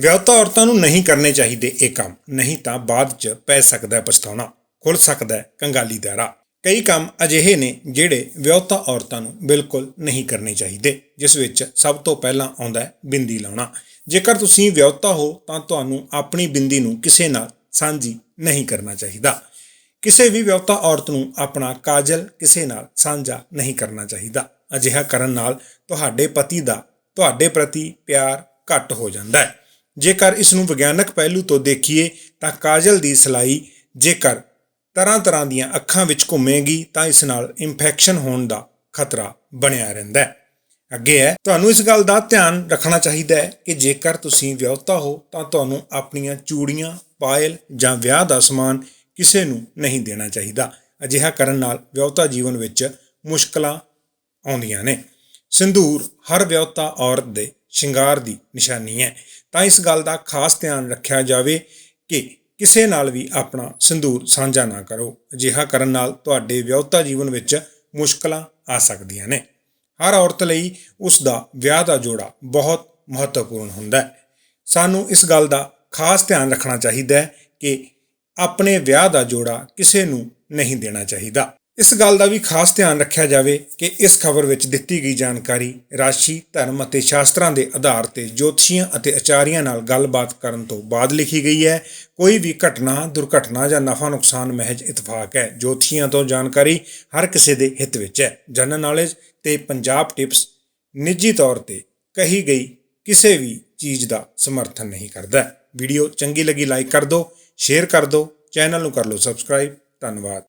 ਵਿਆਹੁਤਾ ਔਰਤਾਂ ਨੂੰ ਨਹੀਂ ਕਰਨੇ ਚਾਹੀਦੇ ਇਹ ਕੰਮ, ਨਹੀਂ ਤਾਂ ਬਾਅਦ 'ਚ ਪੈ ਸਕਦਾ ਪਛਤਾਉਣਾ ਖੁੱਲ ਸਕਦਾ ਕੰਗਾਲੀ ਦਾ ਰਾਹ। ਕਈ ਕੰਮ ਅਜਿਹੇ ਨੇ ਜਿਹੜੇ ਵਿਆਹੁਤਾ ਔਰਤਾਂ ਨੂੰ ਬਿਲਕੁਲ ਨਹੀਂ ਕਰਨੇ ਚਾਹੀਦੇ, ਜਿਸ ਵਿੱਚ ਸਭ ਤੋਂ ਪਹਿਲਾਂ ਆਉਂਦਾ ਹੈ ਬਿੰਦੀ ਲਾਉਣਾ। ਜੇਕਰ ਤੁਸੀਂ ਵਿਆਹੁਤਾ ਹੋ, ਤਾਂ ਤੁਹਾਨੂੰ ਆਪਣੀ ਬਿੰਦੀ ਨੂੰ ਕਿਸੇ ਨਾਲ ਸਾਂਝੀ ਨਹੀਂ ਕਰਨਾ ਚਾਹੀਦਾ। ਕਿਸੇ ਵੀ ਵਿਆਹੁਤਾ ਔਰਤ ਨੂੰ ਆਪਣਾ ਕਾਜਲ ਕਿਸੇ ਨਾਲ ਸਾਂਝਾ ਨਹੀਂ ਕਰਨਾ ਚਾਹੀਦਾ। ਅਜਿਹਾ ਕਰਨ ਨਾਲ ਤੁਹਾਡੇ ਪਤੀ ਦਾ, ਤੁਹਾਡੇ ਪ੍ਰਤੀ ਪਿਆਰ ਘੱਟ ਹੋ ਜਾਂਦਾ ਹੈ। ਜੇਕਰ ਇਸ ਨੂੰ ਵਿਗਿਆਨਕ ਪਹਿਲੂ ਤੋਂ ਦੇਖੀਏ ਤਾਂ ਕਾਜਲ ਦੀ ਸਲਾਈ ਜੇਕਰ ਤਰ੍ਹਾਂ ਤਰ੍ਹਾਂ ਦੀਆਂ ਅੱਖਾਂ ਵਿੱਚ ਘੁੰਮੇਗੀ ਤਾਂ ਇਸ ਨਾਲ ਇਨਫੈਕਸ਼ਨ ਹੋਣ ਦਾ ਖਤਰਾ ਬਣਿਆ ਰਹਿੰਦਾ ਹੈ। ਅੱਗੇ ਹੈ, ਤੁਹਾਨੂੰ ਇਸ ਗੱਲ ਦਾ ਧਿਆਨ ਰੱਖਣਾ ਚਾਹੀਦਾ ਹੈ ਕਿ ਜੇਕਰ ਤੁਸੀਂ ਵਿਆਹੁਤਾ ਹੋ ਤਾਂ ਤੁਹਾਨੂੰ ਆਪਣੀਆਂ ਚੂੜੀਆਂ, ਪਾਇਲ ਜਾਂ ਵਿਆਹ ਦਾ ਸਮਾਨ ਕਿਸੇ ਨੂੰ ਨਹੀਂ ਦੇਣਾ ਚਾਹੀਦਾ। ਅਜਿਹਾ ਕਰਨ ਨਾਲ ਵਿਆਹੁਤਾ ਜੀਵਨ ਵਿੱਚ ਮੁਸ਼ਕਲਾਂ ਆਉਂਦੀਆਂ ਨੇ। ਸਿੰਦੂਰ ਹਰ ਵਿਆਹੁਤਾ ਔਰਤ ਦੇ ਸ਼ਿੰਗਾਰ ਦੀ ਨਿਸ਼ਾਨੀ ਹੈ। ਤਾਂ ਇਸ ਗੱਲ ਦਾ ਖਾਸ ਧਿਆਨ ਰੱਖਿਆ ਜਾਵੇ ਕਿ ਕਿਸੇ ਨਾਲ ਵੀ ਆਪਣਾ ਸਿੰਦੂਰ ਸਾਂਝਾ ਨਾ ਕਰੋ। ਅਜਿਹਾ ਕਰਨ ਨਾਲ ਤੁਹਾਡੇ ਵਿਆਹੁਤਾ ਜੀਵਨ ਵਿੱਚ ਮੁਸ਼ਕਲਾਂ ਆ ਸਕਦੀਆਂ ਨੇ। ਹਰ ਔਰਤ ਲਈ ਉਸ ਦਾ ਵਿਆਹ ਦਾ ਜੋੜਾ ਬਹੁਤ ਮਹੱਤਵਪੂਰਨ ਹੁੰਦਾ ਹੈ। ਸਾਨੂੰ ਇਸ ਗੱਲ ਦਾ ਖਾਸ ਧਿਆਨ ਰੱਖਣਾ ਚਾਹੀਦਾ ਹੈ ਕਿ ਆਪਣੇ ਵਿਆਹ ਦਾ ਜੋੜਾ ਕਿਸੇ ਨੂੰ ਨਹੀਂ ਦੇਣਾ ਚਾਹੀਦਾ। ਇਸ ਗੱਲ ਦਾ ਵੀ ਖਾਸ ਧਿਆਨ ਰੱਖਿਆ ਜਾਵੇ ਕਿ ਇਸ ਖਬਰ ਵਿੱਚ ਦਿੱਤੀ ਗਈ ਜਾਣਕਾਰੀ ਰਾਸ਼ੀ, ਧਰਮ ਅਤੇ ਸ਼ਾਸਤਰਾਂ ਦੇ ਆਧਾਰ ਤੇ ਜੋਤਸ਼ੀਆਂ ਅਤੇ ਆਚਾਰੀਆਂ ਨਾਲ ਗੱਲਬਾਤ ਕਰਨ ਤੋਂ ਬਾਅਦ ਲਿਖੀ ਗਈ ਹੈ। ਕੋਈ ਵੀ ਘਟਨਾ, ਦੁਰਘਟਨਾ ਜਾਂ ਨਫਾ ਨੁਕਸਾਨ ਮਹਿਜ ਇਤਫਾਕ ਹੈ। ਜੋਤਸ਼ੀਆਂ ਤੋਂ ਜਾਣਕਾਰੀ ਹਰ ਕਿਸੇ ਦੇ ਹਿੱਤ ਵਿੱਚ ਹੈ। ਜਨਰਲ ਨੌਲੇਜ ਤੇ ਪੰਜਾਬ ਟਿਪਸ ਨਿੱਜੀ ਤੌਰ ਤੇ ਕਹੀ ਗਈ ਕਿਸੇ ਵੀ ਚੀਜ਼ ਦਾ ਸਮਰਥਨ ਨਹੀਂ ਕਰਦਾ। ਵੀਡੀਓ ਚੰਗੀ ਲੱਗੀ ਲਾਈਕ ਕਰ ਦਿਓ, ਸ਼ੇਅਰ ਕਰ ਦਿਓ, ਚੈਨਲ ਨੂੰ ਕਰ ਲਓ ਸਬਸਕ੍ਰਾਈਬ। ਧੰਨਵਾਦ।